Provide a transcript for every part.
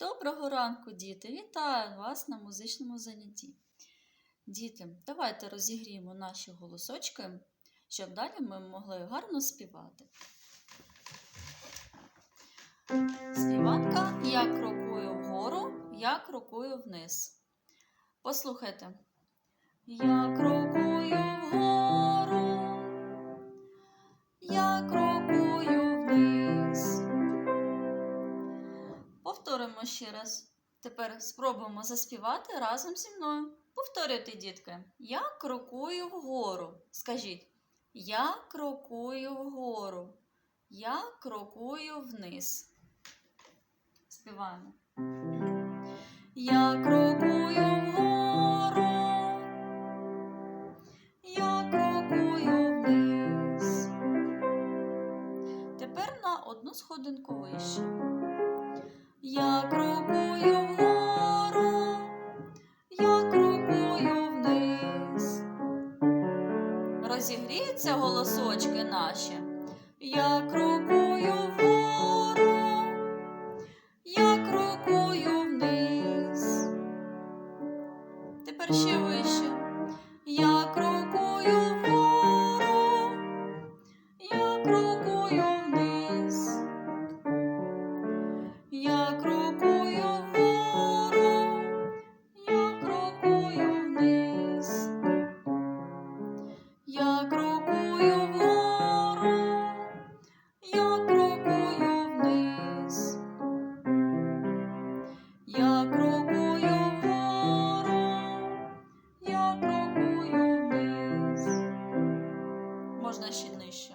Доброго ранку, діти! Вітаю вас на музичному занятті. Діти, давайте розігріємо наші голосочки, щоб далі ми могли гарно співати. Співанка я крокую вгору, я крокую вниз. Послухайте. Я крокую вгору, ще раз. Тепер спробуємо заспівати разом зі мною. Повторюйте, дітки. Я крокую вгору. Скажіть, я крокую вгору. Я крокую вниз. Співаємо. Я крокую вгору. Я крокую вниз. Тепер на одну сходинку вище. Розігріються голосочки наші. Я крокую вгору, я крокую вниз. Тепер ще вище. Я крокую вгору, я крокую вниз. Я крокую Я крокую вгору, я крокую вниз. Я крокую вгору, я крокую вниз. Можна ще нижче.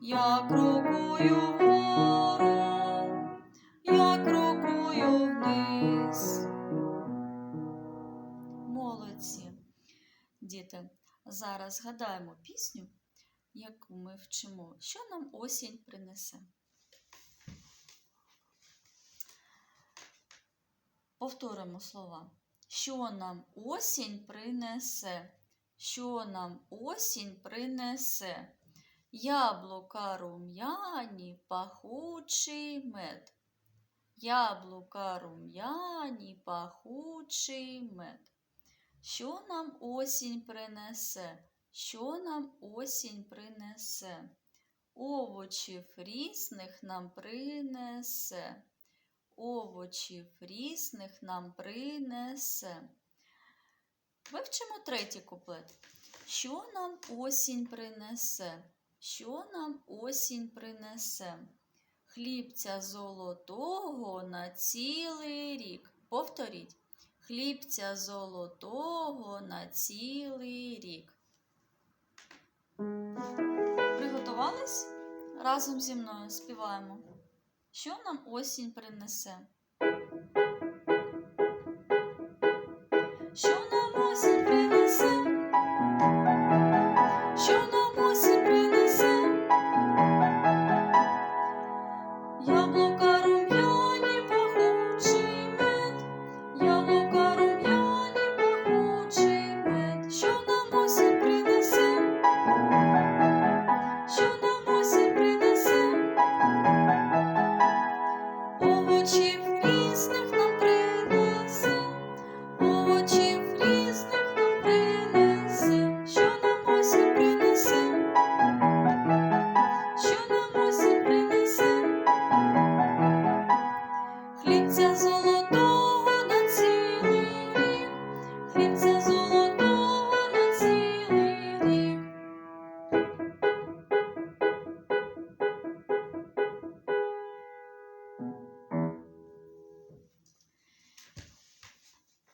Я крокую вгору, я крокую вниз. Молодці. Діти, зараз згадаємо пісню, яку ми вчимо. Що нам осінь принесе? Повторимо слова. Що нам осінь принесе? Що нам осінь принесе? Яблука рум'яні, пахучий мед. Яблука рум'яні, пахучий мед. Що нам осінь принесе? Що нам осінь принесе? Овочів різних нам принесе. Овочів різних нам принесе. Вивчимо третій куплет. Що нам осінь принесе? Що нам осінь принесе? Хлібця золотого на цілий рік. Повторіть. Хлібця золотого на цілий рік. Приготувались? Разом зі мною співаємо. Що нам осінь принесе? Що нам осінь принесе? Що нам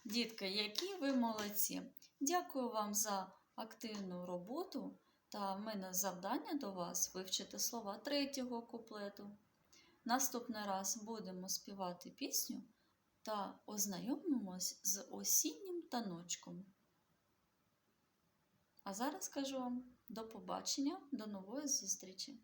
Дітки, які ви молодці! Дякую вам за активну роботу та в мене завдання до вас вивчити слова третього куплету. Наступний раз будемо співати пісню та ознайомимось з осіннім таночком. А зараз кажу вам до побачення, до нової зустрічі!